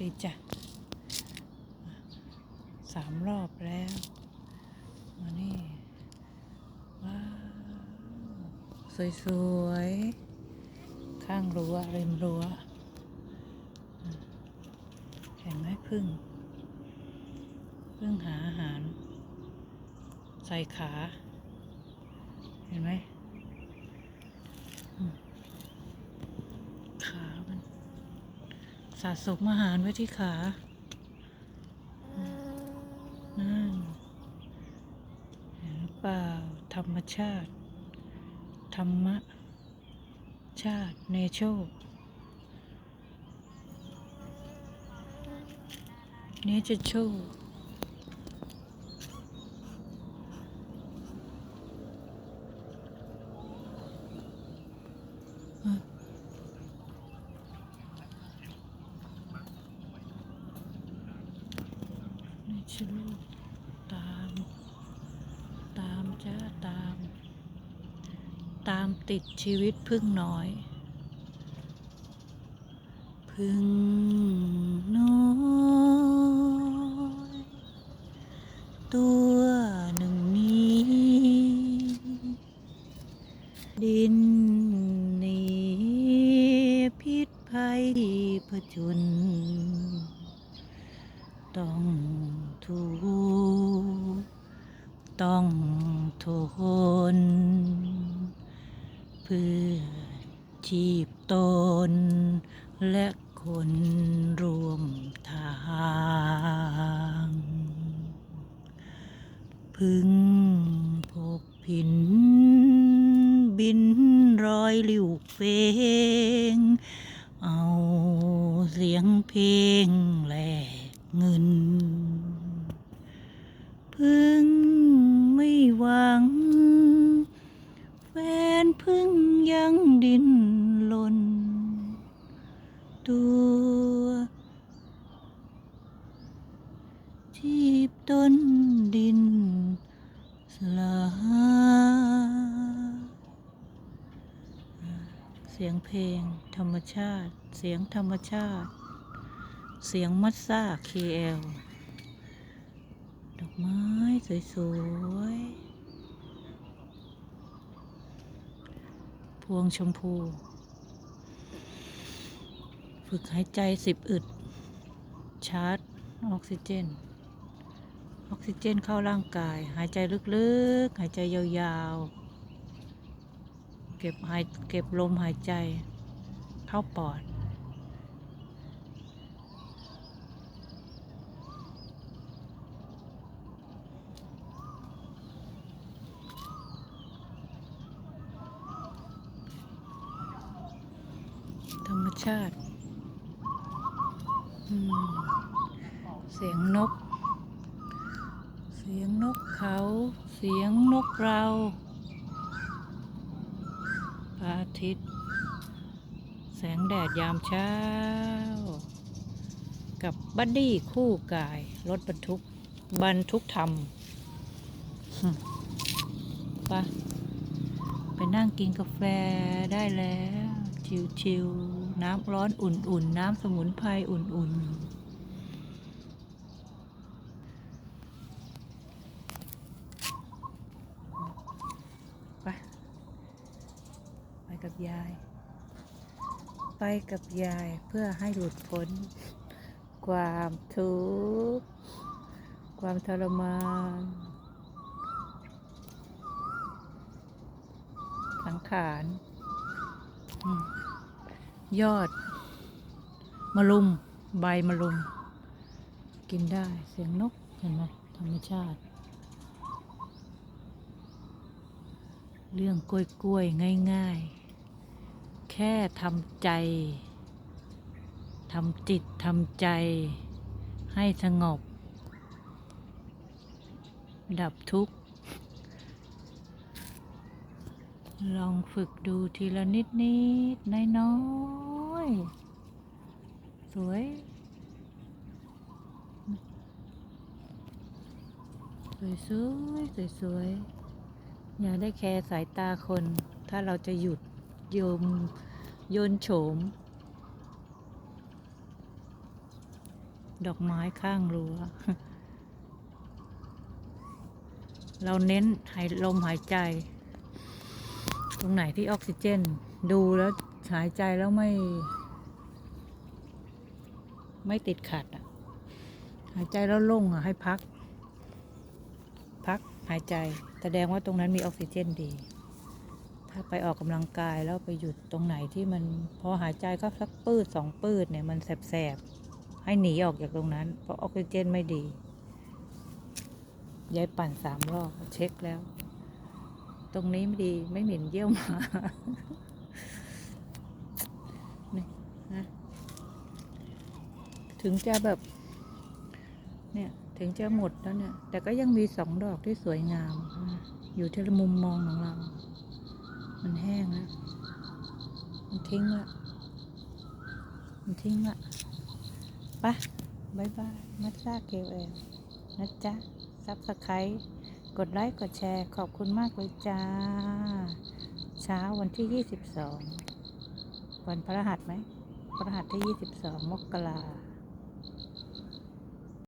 ดีจ้ะสามรอบแล้ว มานี่ ว้าว สวยๆ ข้างรั้วริมรั้วเห็นไหมพึ่งพึ่งหาอาหาร ใส่ขา เห็นไหมขามัน สะสมอาหารไว้ที่ขานั่นเห็นหรือเปล่า ธรรมชาติ ธรรมชาติ เนเชอร์เนเจอร์ ตาม ตามจ้าตาม ตามติดชีวิตพึ่งน้อย พึ่งน้อย ตัวหนึ่งนี้ ดินนีพิษภัยผจญต้อง ถูกต้องทน เพื่อชีพตน และคนรวมทาง พึงพบผิน บินร้อยลิวเฟงเอาเสียงเพลงแหล เงิน พึ่งไม่หวัง แฟนพึ่งยังดินลน ตัว ชีพต้นดินสลาเสียงเพลงธรรมชาติ เสียงธรรมชาติ เสียงมัสซา KL ดอกไม้สวยๆ พวงชมพู ฝึกหายใจสิบอึด ชาร์จ ออกซิเจน ออกซิเจนเข้าร่างกาย หายใจลึกๆ หายใจยาวๆ เก็บหายเก็บลมหายใจ เข้าปอด ชาติ เสียงนก เสียงนกเขา เสียงนกเราพระอาทิตย์ แสงแดดยามเช้า กับบัดดี้คู่กาย รถบรรทุก บรรทุกธรรมไปะไปนั่งกินกาแฟได้แล้ว ชิวๆ น้ำร้อนอุ่นๆ น้ำสมุนไพรอุ่นๆไปไปกับยาย ไปกับยายเพื่อให้หลุดพ้น ความทุกข์ความทรมาน สังขารอืม ยอดมะลุม ใบมะลุม กินได้เสียงนกเห็นไหมธรรมชาติ เรื่องกล้วยๆง่าย ๆ แค่ทำใจทำจิตทำใจให้สงบ ดับทุกข์ ลองฝึกดูทีละนิดนิดน้อยน้อยสวย สวยสวยสวยสวยอย่าได้แคร์สายตาคน ถ้าเราจะหยุดโยมโยนโฉม ดอกไม้ข้างรั้วเราเน้นหายลมหายใจ ตรงไหนที่ออกซิเจน ดูแล้วหายใจแล้วไม่ ไม่ติดขัดอะ หายใจแล้วโล่งอะ ให้พัก พักหายใจ แสดงว่าตรงนั้นมีออกซิเจนดี ถ้าไปออกกำลังกายแล้วไปหยุดตรงไหนที่มันพอหายใจก็สักปืดสองปืดเนี่ยมันแสบๆ ให้หนีออกจากตรงนั้น เพราะออกซิเจนไม่ดียายปั่นสามรอบเช็คแล้ว ตรงนี้ไม่ดีไม่เหม็นเยี่ยวหมานี่นะถึงจะแบบ เนี่ยถึงจะหมดแล้วเนี่ย แต่ก็ยังมีสองดอกที่สวยงาม อยู่ที่มุมมองของเรา มันแห้งแล้วมันทิ้งละมันทิ้งละไปะบายบาย มัดซาเกลเอลนะจ๊ะซับสไครต์ กดไลค์ กดแชร์ ขอบคุณมากเลยจ้า เช้าวันที่ 22 วันพระรหัสไหมพระรหัสที่ 22 มกรา